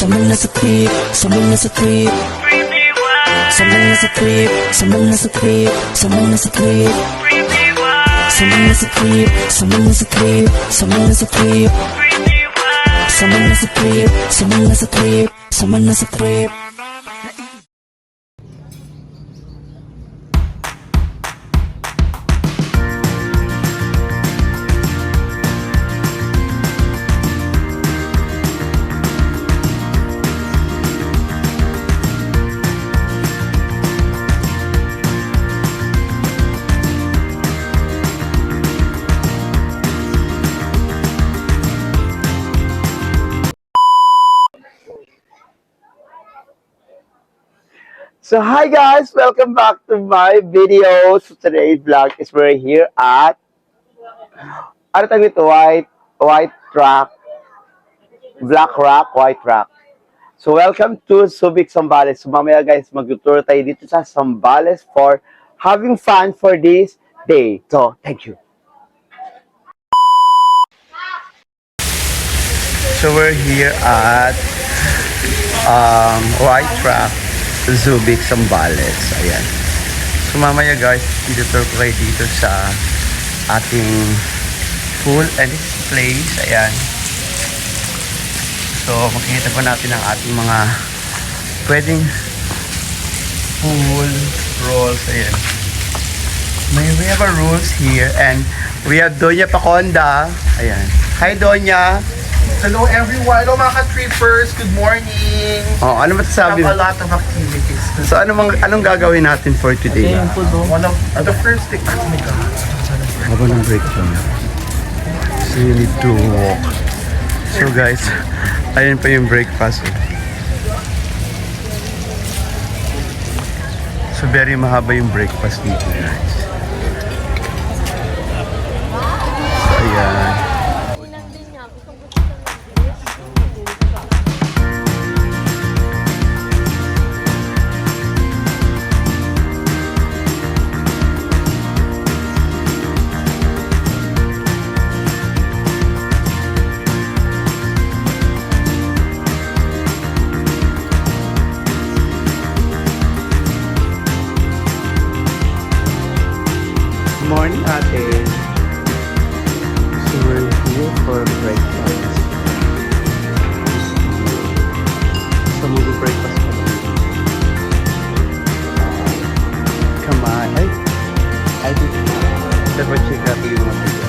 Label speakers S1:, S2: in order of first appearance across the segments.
S1: Trip, someone nasa trip, someone nasa trip. Someone nasa trip, someone nasa trip, someone nasa trip. Someone nasa trip, someone nasa trip, someone nasa trip. Someone nasa trip, someone nasa trip, someone nasa trip.
S2: So hi guys, welcome back to my video. So today's vlog is we're here at ano tawag nito? White White Rock Black Rock White Rock. So welcome to Subic Sambales. So mamaya guys, mag-tour tayo dito sa Sambales for having fun for this day. So thank you. So we're here at um, White Rock Zubik Sambales. Ayan. So mamaya guys, itutur ko kayo dito sa ating pool and place. Ayan. So makikita po natin ang ating mga pwedeng pool rolls. Ayan. May we have a rules here and we have Doña Paconda. Ayan. Hi Doña.
S3: Hello everyone. Hello mga ka-trippers. Good morning.
S2: Oh, ano
S3: We
S2: masasabi
S3: have a
S2: mo?
S3: lot of activities.
S2: So ano mang, anong gagawin natin for today?
S3: One of uh, the first thing. Oh my God.
S2: Habang ng break ko. So you need to walk. So guys, ayun pa yung breakfast. eh. So very mahaba yung breakfast dito guys. So ayan. Morning ate. So we're here for breakfast. So mag-breakfast pa lang. Come on. Ay! Dapat check out yung mga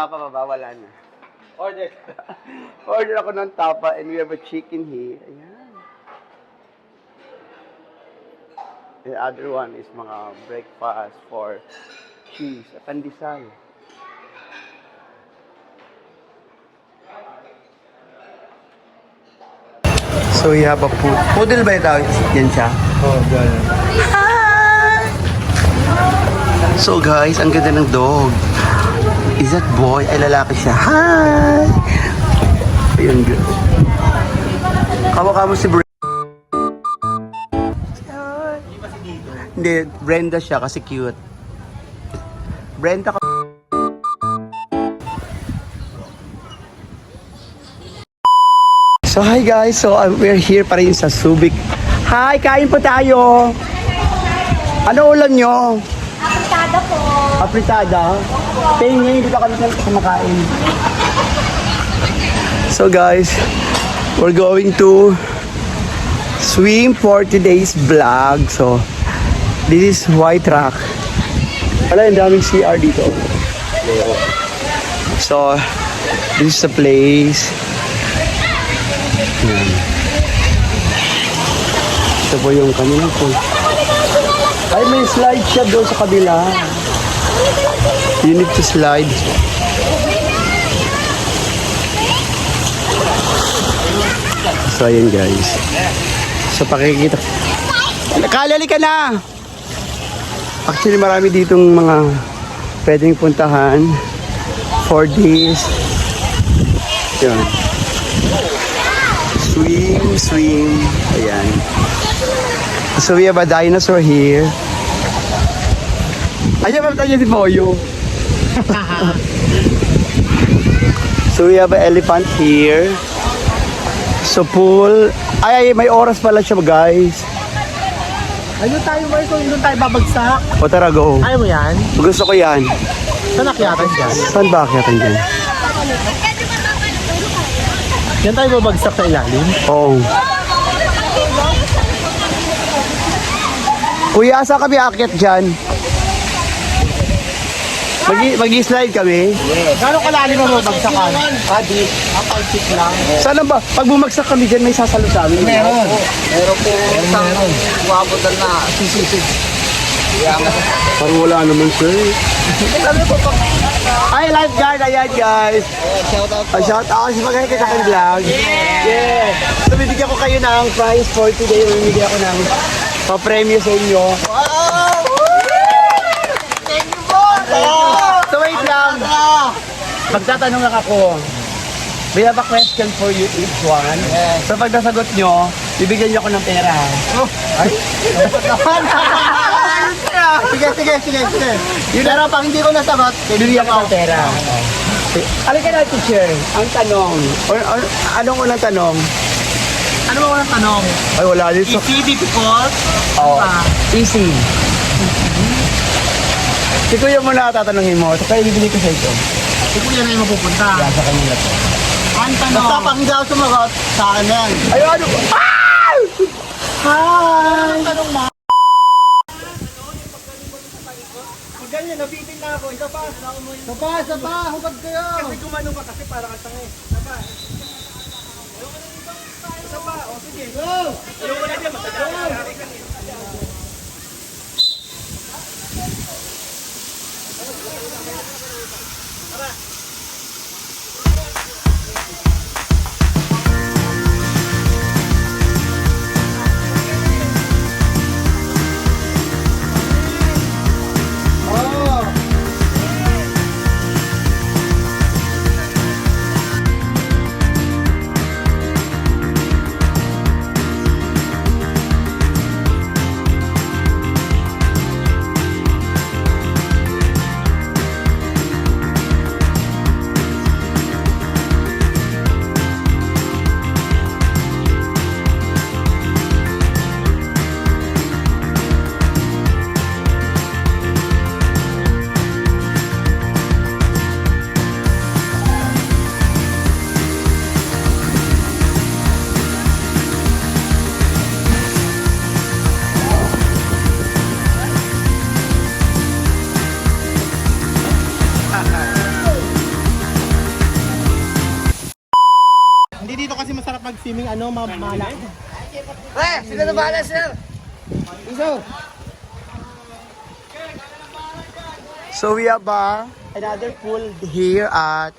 S2: tapa pa ba? Wala na. Order. Order ako ng tapa and we have a chicken here. Ayan. The other one is mga breakfast for cheese at pandesal. So we have a pood. Poodle ba yung tawag? Yan siya?
S3: Oh, God.
S2: So guys, ang ganda ng dog. Is that boy? Ay lalaki siya. Hi! Ayun, girl. Kawa-kamo si Brenda. Hindi, Brenda siya kasi cute. Brenda ka. So hi guys, so uh, we're here pa rin sa Subic. Hi, kain po tayo. Ano ulam nyo?
S4: Apritada po.
S2: Apritada? Pain ngayon, hindi pa kami kumakain. So guys, we're going to swim for today's vlog. So, this is White Rock. Wala, ang daming CR dito. So, this is the place. Yan. Ito po yung kanilang pool. Ay, may slide siya doon sa kabila. You need to slide. So, ayan guys. So, pakikita. Kalali ka na! Actually, marami ditong mga pwedeng puntahan for this. Yun. Swim, swim. Ayan. So we have a dinosaur here. Ayan tayo si Moyo? So we have an elephant here. So pool. Ay, ay, may oras pala siya guys.
S3: Ayun tayo, Marco. Doon tayo babagsak.
S2: O tara, go.
S3: Ayaw mo yan?
S2: Gusto ko yan.
S3: Saan nakyatan dyan?
S2: Saan ba akyatan dyan?
S3: Yan tayo babagsak sa ilalim.
S2: Oo. Kuya, saan kami akyat dyan? Mag- Mag-slide kami?
S3: Gano'ng kalalim mo babagsakan? Ah, di. Ah, lang.
S2: Sana ba? Pag bumagsak kami dyan, may sasalo sa amin.
S3: Meron. Meron po. Meron. Wabutan na. Sisisig.
S2: Parang wala naman, sir. Ay, lifeguard. Ayan, guys.
S3: Shout out
S2: Ah, shout out sa mga kita kong vlog. Yeah! So, bibigyan ko kayo ng prize for today. Bibigyan ko ng pa-premyo sa inyo.
S3: Wow! Thank you po!
S2: So, wait lang. Magtatanong lang ako. We have a question for you each one. So, pag nasagot nyo, bibigyan nyo ako ng pera. Ay?
S3: sige, sige, sige, sige. Pero pag hindi ko nasagot,
S2: Bibigyan ko ng pera. Alin ka na, teacher. Ang tanong. Or, or, anong unang tanong?
S3: Ano ba unang tanong?
S2: Ay, wala dito.
S3: Easy, difficult?
S2: Oh,
S3: Ah.
S2: easy. Si Kuya mo na tatanungin mo. So, kaya bibili ko sa ito.
S3: Si Kuya na yung mapupunta.
S2: Yan sa kanila to.
S3: Ang tanong. Basta pag hindi ako sumagot, sa akin na yan.
S2: Ay, ano ba? Ah! Hi!
S3: Ang tanong mo. Ganyan, nabitin na ako. Isa pa. Isa pa, isa pa. Hubad kayo. Kasi gumano ka kasi para kang tanga eh. Isa pa. Isa pa. O, sige. Go! Ayoko na dyan. Matagal. Hindi ano, mamala. Eh, sila na bahala, sir. Iso.
S2: So we have uh, another pool here at...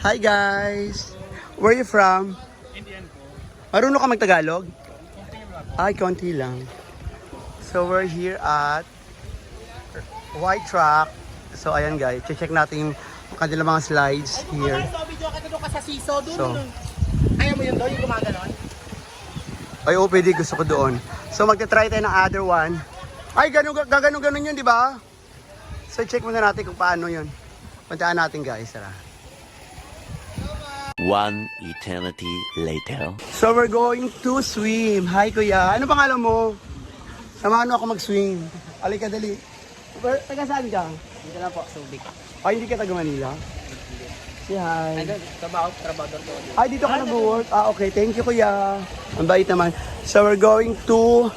S2: Hi guys! Where are you from? Indian po. Marunong ka mag-Tagalog? Ay, konti lang. So we're here at White Rock. So ayan guys, check natin yung kanilang mga slides here.
S3: So, video ka doon ka sa siso, doon,
S2: So.
S3: Mo yun doon, yung gumaganon?
S2: Ay, oo, pwede. Gusto ko doon. So, magta-try tayo ng other one. Ay, ganun, gaganon, ganun yun, di ba? So, check muna natin kung paano yun. Puntaan natin, guys. Tara.
S4: One eternity later.
S2: So, we're going to swim. Hi, kuya. Ano pangalan mo? Samahan mo ako mag-swim. Alika, dali. Where, taga saan ka?
S3: Dito lang po, Subic.
S2: Ay, hindi ka taga Manila? Si hi.
S3: trabaho, trabaho doon.
S2: Ay, dito ka nag-work? Ah, okay. Thank you, kuya. Ang bait naman. So, we're going to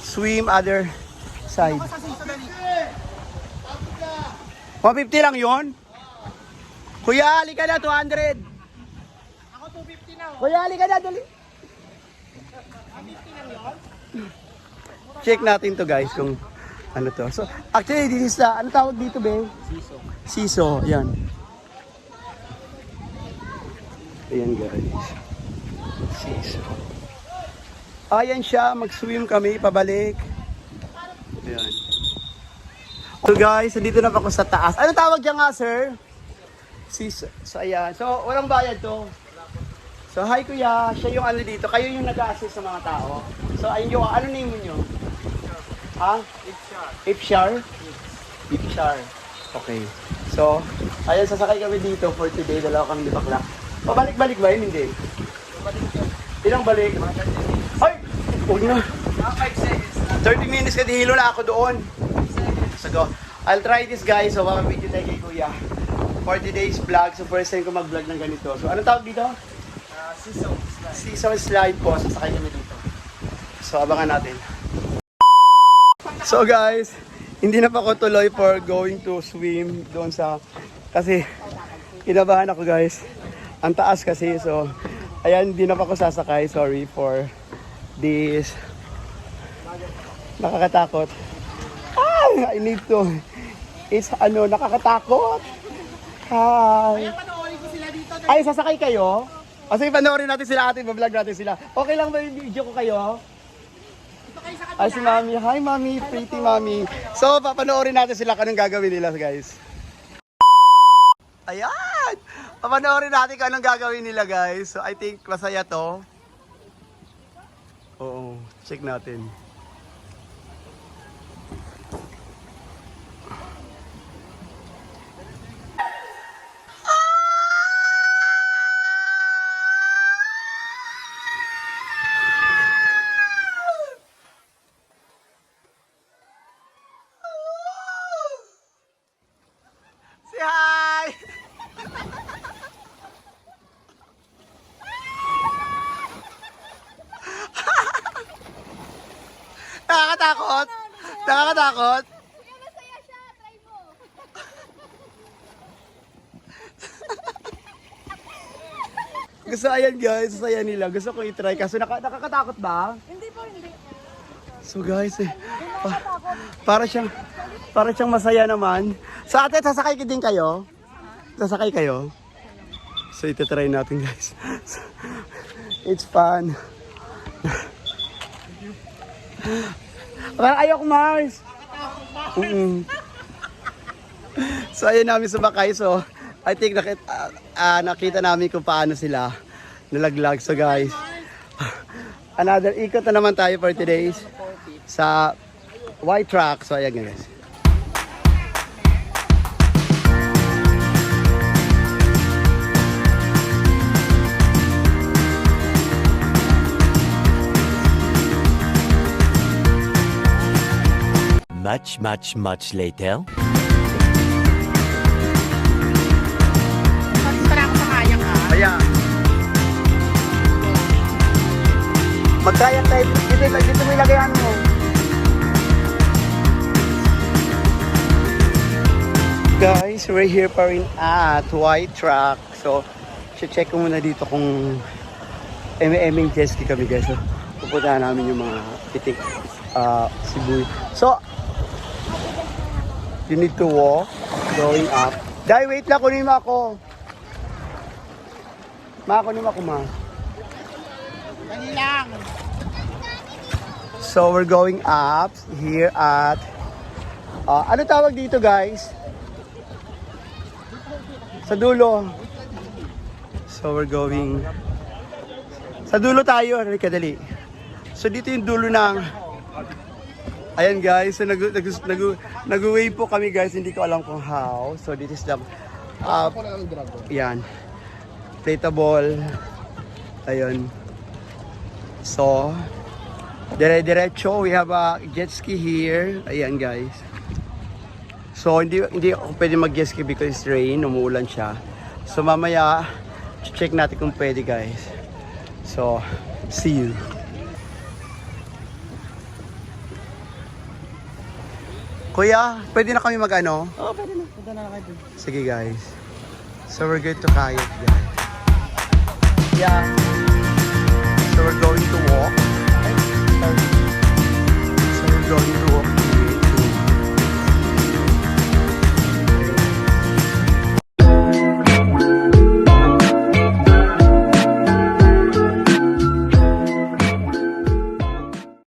S2: swim other side.
S3: Sa siso, dali.
S2: 150 lang yon. Kuya, halika na, 200.
S3: Ako 250 na.
S2: Kuya, halika na, dali. Check natin to guys kung ano to. So, actually, this is the, ano tawag dito, be? Siso. Siso, yan. Ayan, guys. Siso. Ayan siya, mag-swim kami, pabalik. Ayan. So guys, dito na ako sa taas. Ano tawag dyan nga, sir? Si, so ayan. So, walang bayad to. So, hi kuya. Siya yung ano dito. Kayo yung nag-assist sa mga tao. So, ayun yung, ano name nyo? Ha? Ifshar. Ifshar. Okay. So, ayan, sasakay kami dito for today. Dalawa kami di bakla. Pabalik-balik ba yun? Hindi. Ilang balik? Ay! Huwag na. 30 minutes ka, hilo na ako doon. So go. I'll try this guys. So, mamamit tayo kay kuya. For today's vlog. So, first time ko mag-vlog ng ganito. So, anong tawag dito? Season slide po. Sasakay kami dito. So, abangan natin. So, guys, hindi na pa ako tuloy for going to swim doon sa... Kasi, kinabahan ako, guys. Ang taas kasi. So, ayan, hindi na pa ako sasakay. Sorry for this. Nakakatakot. Ah, I need to. It's ano, nakakatakot. Hi.
S3: Panoorin ko sila dito.
S2: Ay, sasakay kayo? O sige, panoorin natin sila atin, vlog natin sila. Okay lang ba yung video ko kayo? Ay, si Mami. Hi, Mami. Pretty Mami. So, papanoorin natin sila kung anong gagawin nila, guys. Ayan! Papanoorin natin kung anong gagawin nila, guys. So, I think masaya to. Oo, check natin. Say hi! Nakakatakot? Nakakatakot?
S5: Kaya masaya siya, try mo.
S2: Gusto ayan guys, saya nila. Gusto ko i-try kaso naka, nakakatakot ba?
S5: Hindi po, hindi.
S2: So guys, eh, pa- para siyang para siyang masaya naman. Sa ate, sasakay ka din kayo? Sasakay kayo? So ito-try natin guys. It's fun. Parang ayok Mars. Mm-mm. So ayun namin sumakay. So I think nakita, ah, nakita namin kung paano sila nalaglag. So guys, another ikot na naman tayo for today's sa white track. So ayan guys.
S4: Much, much, much later.
S3: Sabi na ako sa kayak ha.
S2: Ayan. Mag-kayak tayo. Dito, dito mo ilagayan mo. Guys, we're here pa rin at White Track. So, check ko muna dito kung eme-eming jet ski kami guys. So, pupuntahan namin yung mga pitik uh, Cebu. So, you need to walk going up. Dai, wait lang, kunin mo ako. Ma, kunin mo ako, ma.
S3: Dali lang.
S2: So we're going up here at uh, ano tawag dito guys? Sa dulo. So we're going sa dulo tayo, halika dali. So dito yung dulo ng Ayan guys, so nag nag nag, nag-wave po kami guys, hindi ko alam kung how. So this is the uh, yan. Platable. Ayun. So, dire-diretso, we have a jet ski here. Ayan guys. So, hindi hindi ako pwede mag-jet ski because it's rain, umuulan siya. So, mamaya, check natin kung pwede guys. So, see you. Kuya, pwede na kami mag-ano?
S3: Oo, pwede na. Punta na kayo.
S2: Sige guys. So we're going to kayak guys. Yeah. So we're going to walk. So we're going to walk